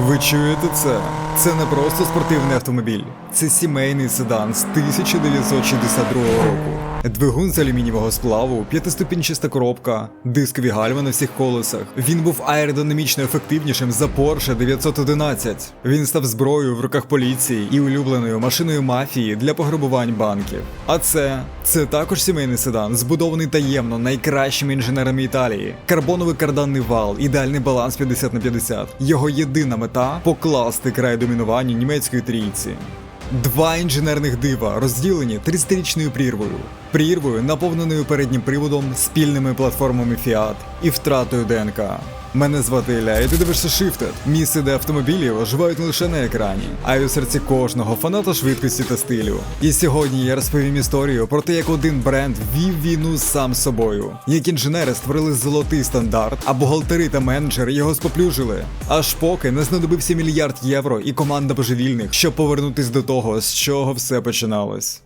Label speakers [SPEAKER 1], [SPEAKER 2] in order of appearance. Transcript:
[SPEAKER 1] Ви чуєте це? Це не просто спортивний автомобіль, це сімейний седан з 1962 року. Двигун з алюмінієвого сплаву, п'ятиступінчаста коробка, дискові гальма на всіх колесах. Він був аеродинамічно ефективнішим за Porsche 911. Він став зброєю в руках поліції і улюбленою машиною мафії для пограбувань банків. А це це також сімейний седан, збудований таємно найкращими інженерами Італії. Карбоновий карданний вал, ідеальний баланс 50 на 50. Його єдина мета покласти край домінуванню німецької трійці. Два інженерних дива розділені 30-річною прірвою. Прірвою, наповненою переднім приводом, спільними платформами Fiat і втратою ДНК. Мене звати Ілля, і ти дивишся Shifted, місце, де автомобілі оживають не лише на екрані, а й у серці кожного фаната швидкості та стилю. І сьогодні я розповім історію про те, як один бренд вів війну сам собою, як інженери створили золотий стандарт, а бухгалтери та менеджери його споплюжили. Аж поки не знадобився мільярд євро і команда божевільних, щоб повернутись до того, з чого все починалось.